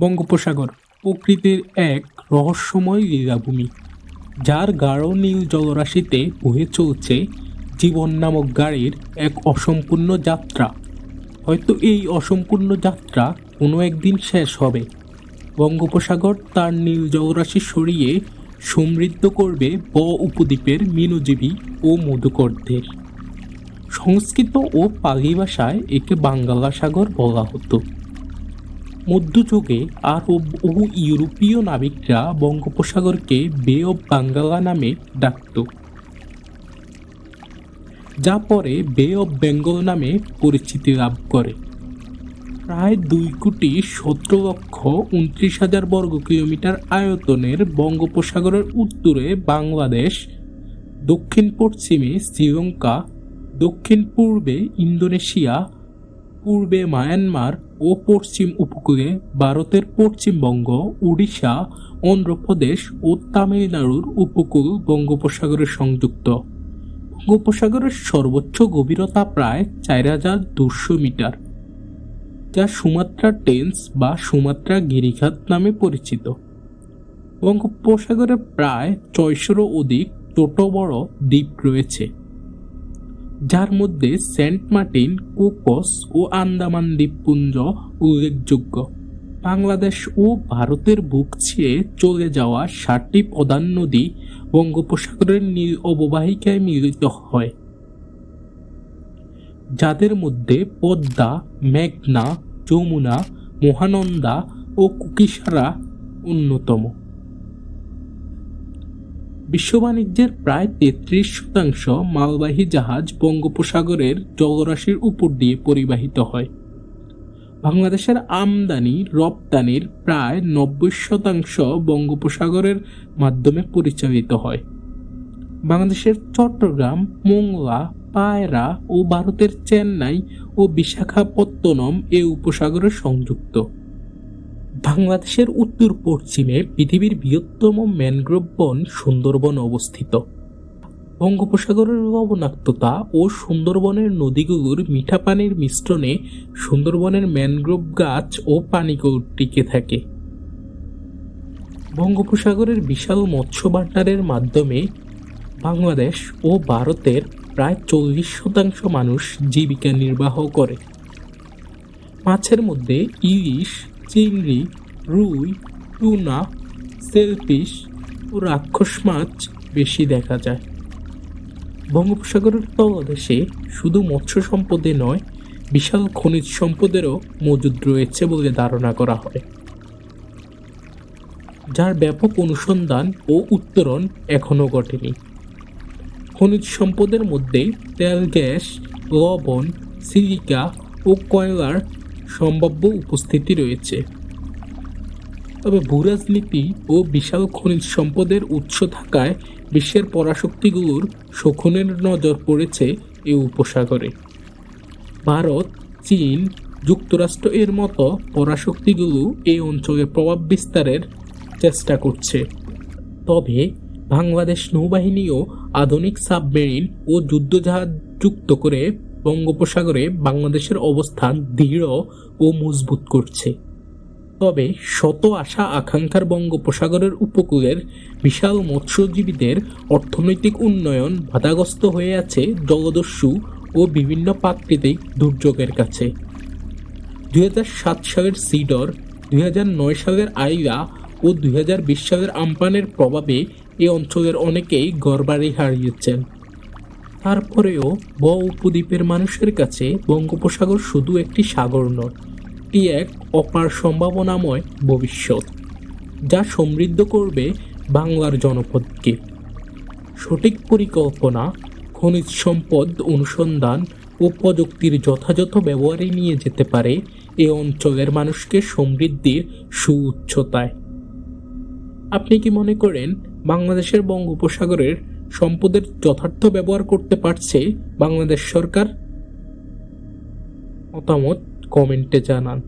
বঙ্গোপসাগর প্রকৃতির এক রহস্যময় লীলাভূমি যার গাঢ় নীল জলরাশিতে বয়ে চলছে জীবন নামক গাড়ির এক অসম্পূর্ণ যাত্রা। হয়তো এই অসম্পূর্ণ যাত্রা কোনো একদিন শেষ হবে। বঙ্গোপসাগর তার নীল জলরাশি সরিয়ে সমৃদ্ধ করবে ব উপদ্বীপের মিনজীবী ও মধুকরদের। সংস্কৃত ও পালি ভাষায় একে বাঙ্গালা সাগর বলা হতো। মধ্যযুগে আরব ও ইউরোপীয় নাবিকরা বঙ্গোপসাগরকে বে অব বাঙ্গালা নামে ডাকত, যা পরে বে অব বেঙ্গল নামে পরিচিতি লাভ করে। প্রায় দুই কোটি সতেরো লক্ষ উনত্রিশ হাজার বর্গ কিলোমিটার আয়তনের বঙ্গোপসাগরের উত্তরে বাংলাদেশ, দক্ষিণ পশ্চিমে শ্রীলঙ্কা, দক্ষিণ পূর্বে ইন্দোনেশিয়া, পূর্বে মায়ানমার ও পশ্চিম উপকূলে ভারতের পশ্চিমবঙ্গ উড়িষ্যা, অন্ধ্রপ্রদেশ ও তামিলনাড়ুর উপকূল বঙ্গোপসাগরের সংযুক্ত। বঙ্গোপসাগরের সর্বোচ্চ গভীরতা প্রায় চার হাজার দুশো মিটার, যা সুমাত্রা টেন্স বা সুমাত্রা গিরিখাত নামে পরিচিত। বঙ্গোপসাগরে প্রায় ছয়শোরও অধিক ছোট বড় দ্বীপ রয়েছে। যার মধ্যে সেন্ট মার্টিন, কোকস ও আন্দামান দ্বীপপুঞ্জ উল্লেখযোগ্য। বাংলাদেশ ও ভারতের বুক ছিঁড়ে চলে যাওয়া ষাটটি প্রধান নদী বঙ্গোপসাগরের নীল অববাহিকায় মিলিত হয়। যাদের মধ্যে পদ্মা, মেঘনা, যমুনা, মহানন্দা ও কুকিসারা অন্যতম। বিশ্ব বাণিজ্যের প্রায় তেত্রিশ শতাংশ মালবাহী জাহাজ বঙ্গোপসাগরের জলরাশির উপর দিয়ে পরিবাহিত হয়। বাংলাদেশের আমদানি রপ্তানির প্রায় নব্বই শতাংশ বঙ্গোপসাগরের মাধ্যমে পরিচালিত হয়। বাংলাদেশের চট্টগ্রাম, মোংলা, পায়রা ও ভারতের চেন্নাই ও বিশাখাপত্তনম এ উপসাগরে সংযুক্ত। বাংলাদেশের উত্তর পশ্চিমে পৃথিবীর বৃহত্তম ম্যানগ্রোভ বন সুন্দরবন অবস্থিত। বঙ্গোপসাগরের লবণাক্ততা ও সুন্দরবনের নদীগুলোর মিঠা পানির মিশ্রণে সুন্দরবনের ম্যানগ্রোভ গাছ ও পানিকল টিকে থাকে। বঙ্গোপসাগরের বিশাল মৎস্য ভাণ্ডারের মাধ্যমে বাংলাদেশ ও ভারতের প্রায় চল্লিশ শতাংশ মানুষ জীবিকা নির্বাহ করে। মাছের মধ্যে ইলিশ চিংড়ি, রুই, টুনা, সেলফিশ ও রাক্ষস মাছ বেশি দেখা যায়। বঙ্গোপসাগরের তলদেশে শুধু মৎস্য সম্পদে নয়, বিশাল খনিজ সম্পদেরও মজুদ রয়েছে বলে ধারণা করা হয়। যার ব্যাপক অনুসন্ধান ও উত্তরণ এখনও ঘটেনি। খনিজ সম্পদের মধ্যে তেল, গ্যাস, লবণ, সিলিকা ও কয়লার সম্ভাব্য উপস্থিতি রয়েছে। তবে ভূরাজনীতি ও বিশাল খনিজ সম্পদের উৎস থাকায় বিশ্বের পরাশক্তিগুলোর শোষণের নজর পড়েছে এই উপসাগরে। ভারত, চীন যুক্তরাষ্ট্র এর মতো পরাশক্তিগুলো এই অঞ্চলে প্রভাব বিস্তারের চেষ্টা করছে। তবে বাংলাদেশ নৌবাহিনীও আধুনিক সাবমেরিন ও যুদ্ধজাহাজ যুক্ত করে বঙ্গোপসাগরে বাংলাদেশের অবস্থান দৃঢ় ও মজবুত করছে। তবে শত আশা আকাঙ্ক্ষার বঙ্গোপসাগরের উপকূলের বিশাল মৎস্যজীবীদের অর্থনৈতিক উন্নয়ন বাধাগ্রস্ত হয়ে আছে জলদস্যু ও বিভিন্ন প্রাকৃতিক দুর্যোগের কাছে। দু হাজার সাত সালের সিডর, দুই হাজার নয় সালের আইলা ও দুই হাজার বিশ সালের আমপানের প্রভাবে এ অঞ্চলের অনেকেই ঘরবাড়ি হারিয়েছেন। তারপরেও ব উপদ্বীপের মানুষের কাছে বঙ্গোপসাগর শুধু একটি সাগর নয়, এটি এক অপার সম্ভাবনাময় ভবিষ্যৎ, যা সমৃদ্ধ করবে বাংলার জনপদকে। সঠিক পরিকল্পনা, খনিজ সম্পদ অনুসন্ধান ও প্রযুক্তির যথাযথ ব্যবহারে নিয়ে যেতে পারে এ অঞ্চলের মানুষকে সমৃদ্ধির সুউচ্চতায়। আপনি কি মনে করেন বাংলাদেশের বঙ্গোপসাগরের সম্পদের যথার্থ ব্যবহার করতে পারছে বাংলাদেশ সরকার। মতামত কমেন্টে জানান।